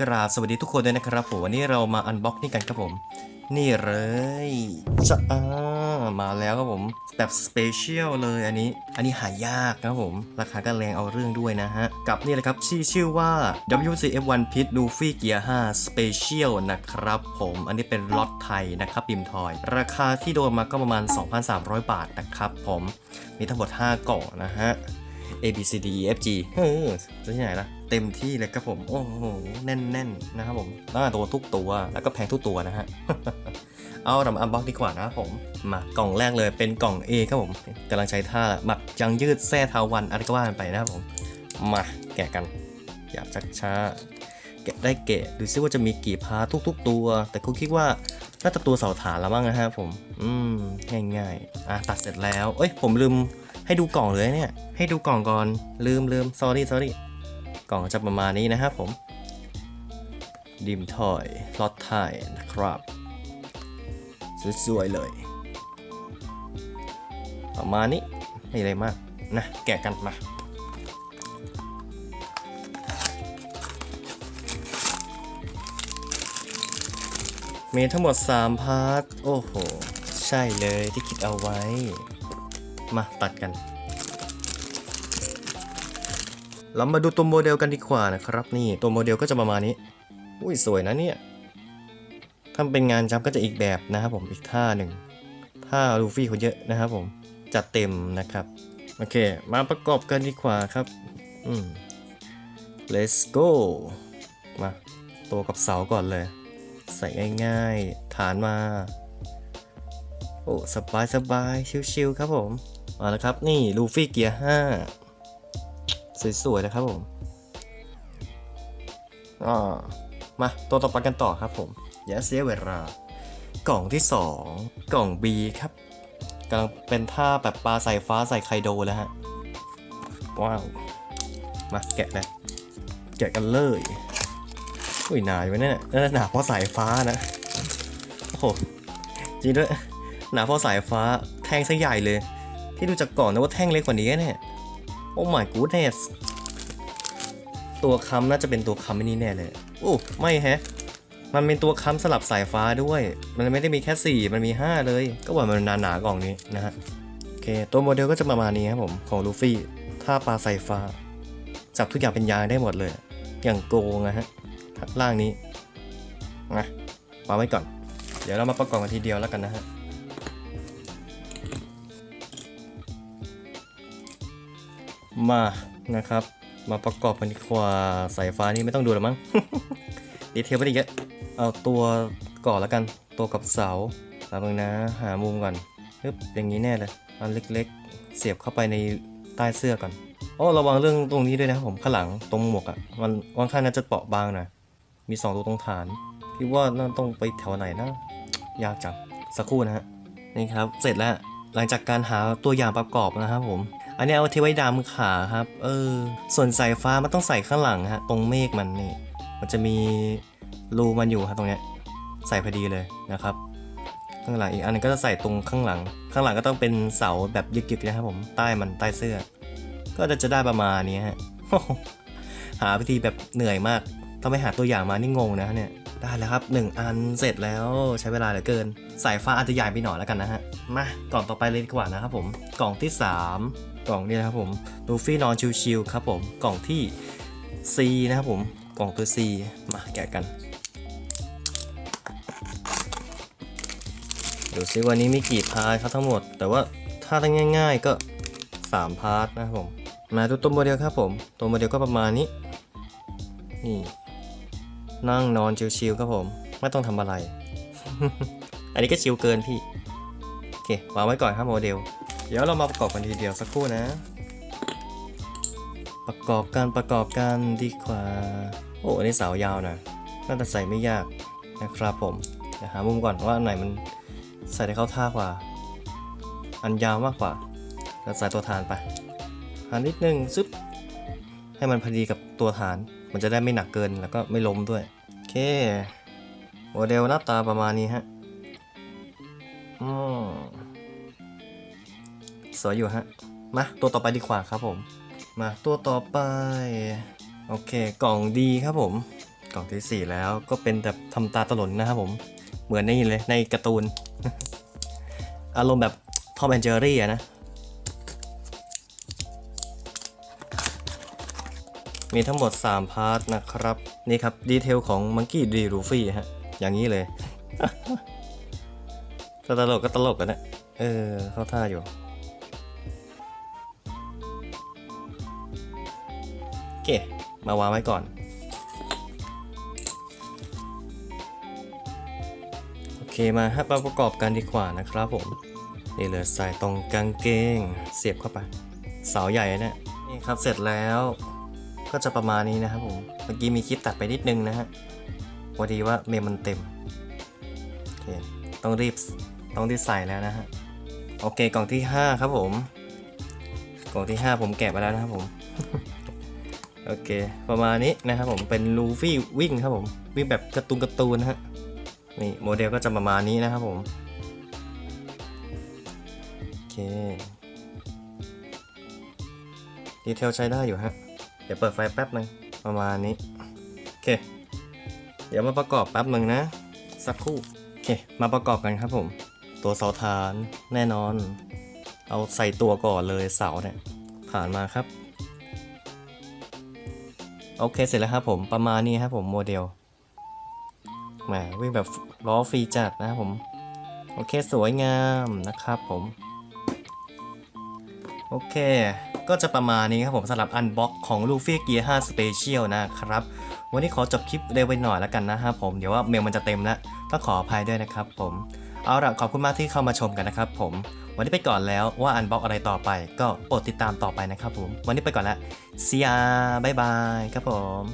กราบสวัสดีทุกคนด้วยนะครับผมวันนี้เรามาอันบ็อกนี่กันครับผม นี่เลยจะอ่ามาแล้วครับผมแบบสเปเชียลเลยอันนี้ อันนี้หายากนะครับผม ราคาก็แรงเอาเรื่องด้วยนะฮะ กับนี่เลยครับชื่อชื่อว่า WCF1 Pit Luffy Gear 5 Special นะครับผมอันนี้เป็นล็อตไทยนะครับบิมทอย ราคาที่โดนมาก็ประมาณ 2,300 บาทนะครับผม มีทั้งหมด 5 กล่องนะฮะ A B C D E F G เออจะที่ไหนล่ะ เต็มที่เลยครับผม โอ้โห แน่นๆนนะครับผมหน้าตัวทุกตัวแล้วก็แพงทุกตัวนะฮะ เอาเรามาอันบ็อกดีกว่านะครับผม มากล่องแรกเลยเป็นกล่อง A ครับผมกำลังใช้ท่าหมักยังยืดแท่เทาวันอะไรก็ว่ากันไปนะครับผม มาแกะกัน อย่าชักช้าแกะได้แกะดูซิว่าจะมีกี่พาททุก ๆ ตัว แต่คุณคิดว่าน่าจะตัวเสาฐานแล้วบ้างนะฮะผม อืมง่ายๆอะตัดเสร็จแล้ว เอ้ยผมลืม ให้ดูกล่องเลยเนี่ย ให้ดูกล่องก่อน ลืมลืม sorry sorry กล่องจะประมาณนี้นะครับผม ดิมทอยลอตไทยนะครับ สวยๆเลย ประมาณนี้ ไม่อะไรมาก นะ แกะกันมามีทั้งหมด 3 พาร์ท โอ้โห ใช่เลยที่คิดเอาไว้ มาตัดกัน เรามาดูตัวโมเดลกันดีกว่านะครับ นี่ตัวโมเดลก็จะประมาณนี้ อุ้ยสวยนะเนี่ยถ้าเป็นงานจับก็จะอีกแบบนะครับผมอีกท่าหนึ่งท่าลูฟี่เขาเยอะนะครับผมจัดเต็มนะครับ โอเค มาประกอบกันดีกว่าครับอืม let's go มาตัวกับเสาก่อนเลย ใส่ง่ายๆ ฐานมา โอ้ สบายสบายชิวๆครับผม มาแล้วครับ นี่ลูฟี่เกียร์5สวยๆนะครับผมอ่ามาตัวต่อไปกันต่อครับผม อย่าเสียเวลากล่องที่ 2 กล่อง B ครับกำลังเป็นท่าแบบปลาใส่ฟ้าใส่ไคโดแล้วฮะ ว้าว มาแกะเลยแกะกันเลยอุ้ยหนาอยู่เนี่ยน่าจะหนาเพราะสายฟ้านะโอ้โหจริงด้วยหนาเพราะสายฟ้าแทงซะใหญ่เลย ที่ดูจากก่อนนะว่าแท่งเล็กกว่านี้เนี่ยโอ้ my goodness ตัวค้ำน่าจะเป็นตัวค้ำไอ้นี่แน่เลยโอ้ไม่แฮะ มันเป็นตัวค้ำสลับสายฟ้าด้วย มันไม่ได้มีแค่ 4 มันมี 5 เลย ก็ว่ามันหนาๆกล่องนี้นะฮะโอเค ตัวโมเดลก็จะประมาณนี้ครับผมของลูฟี่ท่าปลาสายฟ้า จับทุกอย่างเป็นยางได้หมดเลย อย่างโกงนะฮะล่างนี้นะวาไว้ก่อน เดี๋ยวเรามาประกอบกันทีเดียวแล้วกันนะฮะ มานะครับ มาประกอบกันดีกว่าสายฟ้านี่ไม่ต้องดูแล้วมั้งดีเทลไม่ได้เยอะเอาตัวก่อนแล้วกันตัวกับเสาแป๊บนึงนะ หามุมก่อนปึ๊บอย่างนี้แน่เลยอันเล็กๆ เสียบเข้าไปในใต้เสื้อก่อนโอ้ระวังเรื่องตรงนี้ด้วยนะผมข้างหลังตรงหมวกอะ่ะมันค่อนข้างน่าจะเปราะบางนะมี2ตัวตรงฐานพี่ว่าน่าต้องไปแถวไหนนะยากจังสักครู่นะฮะนี่ครับ เสร็จแล้วหลังจากการหาตัวอย่างประกอบนะครับผม อันนี้เอาเทไว้ดามขาครับ เออ ส่วนสายฟ้ามันต้องใส่ข้างหลังฮะ ตรงเมฆมันนี่ มันจะมีรูมันอยู่ครับตรงเนี้ย ใส่พอดีเลยนะครับ ข้างหลังอีกอันนึงก็จะใส่ตรงข้างหลัง ข้างหลังก็ต้องเป็นเสาแบบยึกๆนะครับผม ใต้มันใต้เสื้อ ก็จะจะได้ประมาณนี้ฮะ หาวิธีแบบเหนื่อยมาก ต้องไปหาตัวอย่างมานี่งงนะเนี่ยได้แล้วครับ 1 อันเสร็จแล้วใช้เวลาเหลือเกิน สายฟ้าอาจจะใหญ่ไปหน่อยแล้วกันนะฮะ มากล่องต่อไปเลยดีกว่านะครับผม กล่องที่ 3 กล่องนี้นะครับผมลูฟี่นอนชิวๆครับผมกล่องที่ C นะครับผมกล่องตัว C มาแกะกันดูซิวันนี้มีกี่พาร์ทครับทั้งหมด แต่ว่าถ้าทั้งง่าย ๆก็ 3 พาร์ทนะครับผมมาดูตัวโมเดลครับผมตัวโมเดลก็ประมาณนี้นี่นั่งนอนชิวๆครับผม ไม่ต้องทำอะไร อันนี้ก็ชิวเกินพี่ โอเควางไว้ก่อนครับโมเดล เดี๋ยวเรามาประกอบกันทีเดียวสักครู่นะ ประกอบกันประกอบกันดีกว่า โอ้อันนี้เสายาวนะน่าจะใส่ไม่ยากนะครับผมเดี๋ยวหามุมก่อนว่าอันไหนมันใส่ได้เข้าท่ากว่า อันยาวมากกว่าแล้วใส่ตัวฐานไปหันนิดนึงซึบให้มันพอดีกับตัวฐาน มันจะได้ไม่หนักเกินแล้วก็ไม่ล้มด้วย โอเค โมเดลหน้าตาประมาณนี้ฮะ อืม วยอยู่ฮะ มาตัวต่อไปดีกว่าครับผม มาตัวต่อไป โอเค กล่องดีครับผม กล่องที่ 4 แล้วก็เป็นแบบทำตาตลนนะครับผม เหมือนนี่เลยในการ์ตูน อารมณ์แบบทอมแอนเจอรี่อะนะ มีทั้งหมด 3 พาร์ทนะครับ นี่ครับ ดีเทลของมังกี้ดีรูฟี่ฮะ อย่างนี้เลยตลกก็ตลกกันนะ เออ เข้าท่าอยู่ เค มาวางไว้ก่อน โอเคมาฮะมาประกอบกันดีกว่านะครับผม นี่เลยใส่ตรงกางเกง เสียบเข้าไป เสาใหญ่เนี่ยนี่ครับเสร็จแล้วก็จะประมาณนี้นะครับผม เมื่อกี้มีคลิปตัดไปนิดนึงนะฮะพอดีว่าเมมมันเต็ม โอเค ต้องรีบ ต้องรีบใส่แล้วนะฮะ โอเค กล่องที่ 5 ครับผม กล่องที่ 5 ผมแกะไปแล้วนะครับผม โอเค ประมาณนี้นะครับผมเป็นลูฟี่วิ่งครับผม วิ่งแบบการ์ตูนการ์ตูนนะฮะนี่โมเดลก็จะประมาณนี้นะครับผมโอเคดีเทลใช้ได้อยู่ฮะ เดี๋ยวเปิดไฟแป๊บหนึงประมาณนี้โอเค เดี๋ยวมาประกอบแป๊บหนึ่งนะ สักครู่โอเค มาประกอบกันครับผม ตัวเสาฐานแน่นอน เอาใส่ตัวก่อนเลยเสาเนี่ยผ่านมาครับ โอเคเสร็จแล้วครับผมประมาณนี้ครับผมโมเดลแหมวิ่งแบบล้อฟรีจัดนะครับผม โอเคสวยงามนะครับผม โอเค ก็จะประมาณนี้ครับผมสำหรับอันบ็อกของลูฟี่เกียร์5 Special นะครับ วันนี้ขอจบคลิปเร็วไปหน่อยแล้วกันนะครับผม เดี๋ยวว่าเมลมันจะเต็มแล้วต้องขออภัยด้วยนะครับผม เอาล่ะขอบคุณมากที่เข้ามาชมกันนะครับผม วันนี้ไปก่อนแล้วว่าอันบล็อกอะไรต่อไป ก็โปรดติดตามต่อไปนะครับผม วันนี้ไปก่อนแล้ว See ya บ๊ายบายครับผม